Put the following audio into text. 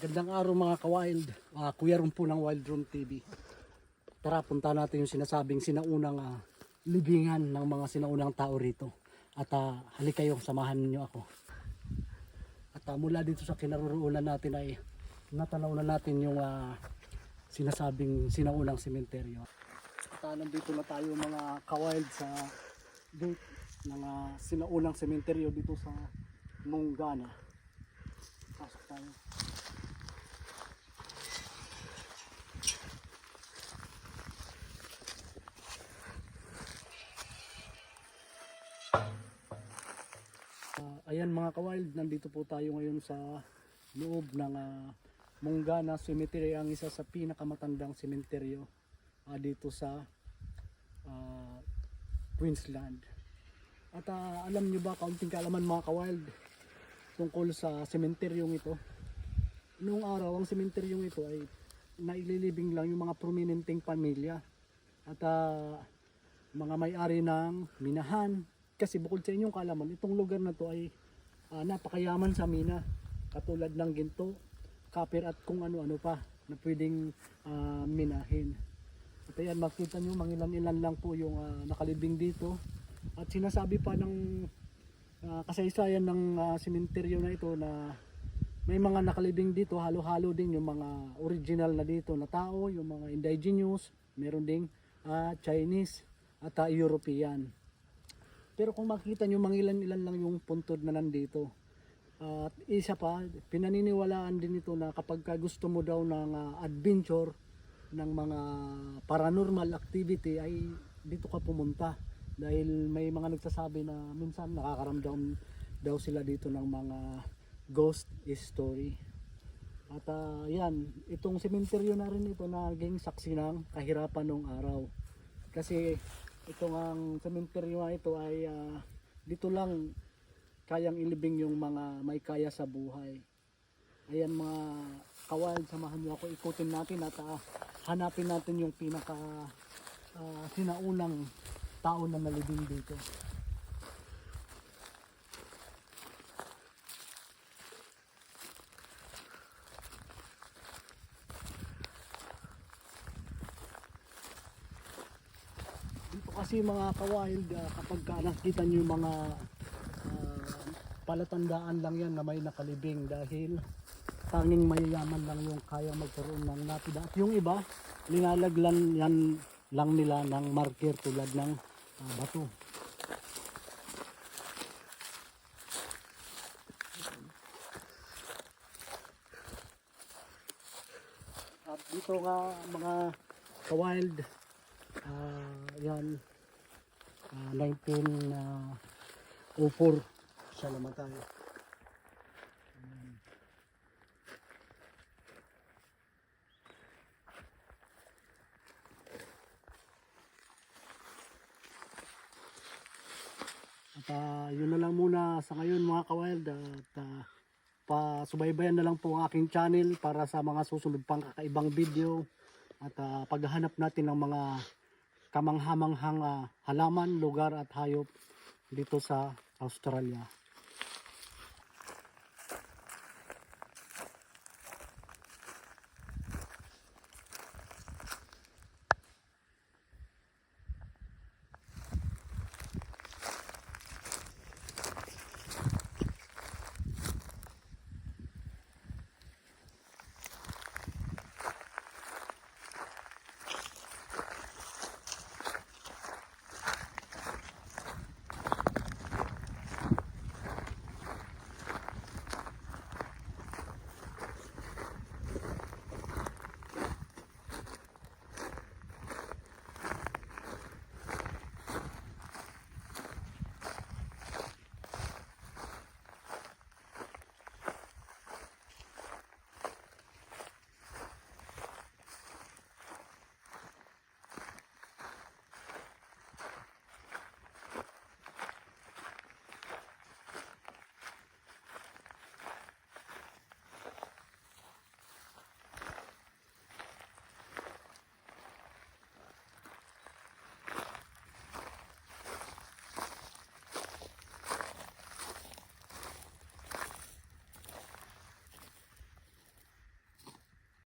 Magandang araw mga ka-wild. Uh, Kuya Ron po ng Wild Room TV. Tara, punta natin yung sinasabing sinaunang ah, libingan ng mga sinaunang tao rito. At uh, halik kayo, samahan niyo ako. At ah, mula dito sa kinaroroonan natin ay natanaw na natin yung ah, sinasabing sinaunang sementeryo. At ah, nandito na tayo mga ka-wild sa gate ng ah, sinaunang sementeryo dito sa Mongana. Pasok tayo. Ayan mga kawild, nandito po tayo ngayon sa loob ng uh, Mongana Cemetery, ang isa sa pinakamatandang sementeryo ah, dito sa ah, Queensland. At ah, alam nyo ba, kaunting kaalaman mga kawild, tungkol sa sementeryong ito. Noong araw, ang sementeryong ito ay naililibing lang yung mga prominenteng pamilya at ah, mga may-ari ng minahan. Kasi bukod sa inyong kaalaman, itong lugar na to ay ah, napakayaman sa mina. Katulad ng ginto, copper at kung ano-ano pa na pwedeng ah, minahin. At ayan, makita nyo, mangilan-ilan lang po yung ah, nakalibing dito. At sinasabi pa ng ah, kasaysayan ng sementeryo na ito na may mga nakalibing dito, halo-halo din yung mga original na dito na tao, yung mga indigenous, meron ding ah, Chinese at ah, European. Pero kung makita nyo, mangilan-ilan lang yung puntod na nandito. At isa pa, pinaniniwalaan din ito na kapag ka gusto mo daw ng ah, adventure, ng mga paranormal activity ay dito ka pumunta. Dahil may mga nagsasabi na minsan nakakaramdam daw sila dito ng mga ghost story. At ah, yan, itong sementeryo na rin ito naging saksi ng kahirapan nung araw. Kasi itong ang sementeryo na ito ay ah, dito lang kayang ilibing yung mga may kaya sa buhay. Ayan mga kawal, samahan niyo ako ikutin natin at ah, hanapin natin yung pinaka ah, sinaunang tao na nalibing dito. Dito kasi mga kawild, ah, kapag ka nakita nyo mga ah, palatandaan lang yan na may nakalibing dahil tanging mayayaman lang yung kaya magkaroon ng lapida. At yung iba, linalaglan yan lang nila ng marker tulad ng ah, bato. At dito nga mga kawild, ah yan, ah, 1904 siya namatay. At ah, yun na lang muna sa ngayon mga kawild. At ah, pasubaybayan na lang po ang aking channel para sa mga susunod pang kakaibang video. At ah, paghahanap natin ng mga kamanghamanghang ah, halaman, lugar at hayop dito sa Australia.